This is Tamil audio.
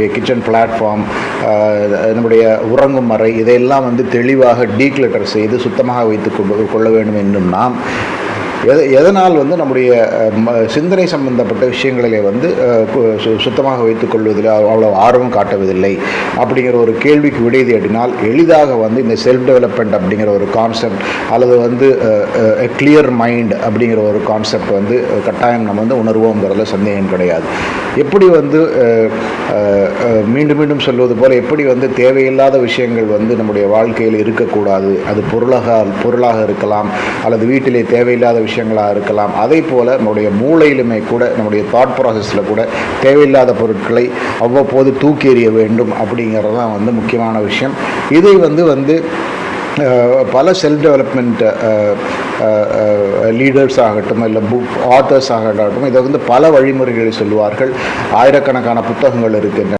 நம்முடைய கிச்சன் பிளாட்ஃபார்ம் நம்முடைய உறங்கும் அறை இதையெல்லாம் வந்து தெளிவாக டீக்ளட்டர் செய்து சுத்தமாக வைத்து கொள்ள வேண்டும் என்னும் நாம் எது எதனால் வந்து நம்முடைய ம- சிந்தனை சம்பந்தப்பட்ட விஷயங்களிலே வந்து சு- சுத்தமாக வைத்துக் கொள்வதில் அவ்வளோ ஆர்வம் காட்டுவதில்லை அப்படிங்கிற ஒரு கேள்விக்கு விடை தேடினால் எளிதாக வந்து இந்த செல்ஃப் டெவலப்மெண்ட் அப்படிங்கிற ஒரு கான்செப்ட் அல்லது வந்து கிளியர் மைண்ட் அப்படிங்கிற ஒரு கான்செப்ட் வந்து கட்டாயம் நம்ம வந்து உணர்வோங்கிறதுல சந்தேகம் கிடையாது. எப்படி வந்து மீண்டும் மீண்டும் சொல்வது போல் எப்படி வந்து தேவையில்லாத விஷயங்கள் வந்து நம்முடைய வாழ்க்கையில் இருக்கக்கூடாது அது பொருளாக பொருளாக இருக்கலாம் அல்லது வீட்டிலே தேவையில்லாத விஷயங்களாக இருக்கலாம். அதே போல் நம்முடைய மூளையிலுமே கூட நம்முடைய தாட் ப்ராசஸில் கூட தேவையில்லாத பொருட்களை அவ்வப்போது தூக்கி எறிய வேண்டும் அப்படிங்கிறது தான் வந்து முக்கியமான விஷயம். இதை வந்து வந்து பல செல்ஃப் டெவலப்மெண்ட் லீடர்ஸ் ஆகட்டும் இல்லை புக் ஆத்தர்ஸ் ஆகட்டும் இதை வந்து பல வழிமுறைகளை சொல்லுவார்கள். ஆயிரக்கணக்கான புத்தகங்கள் இருக்கின்றன.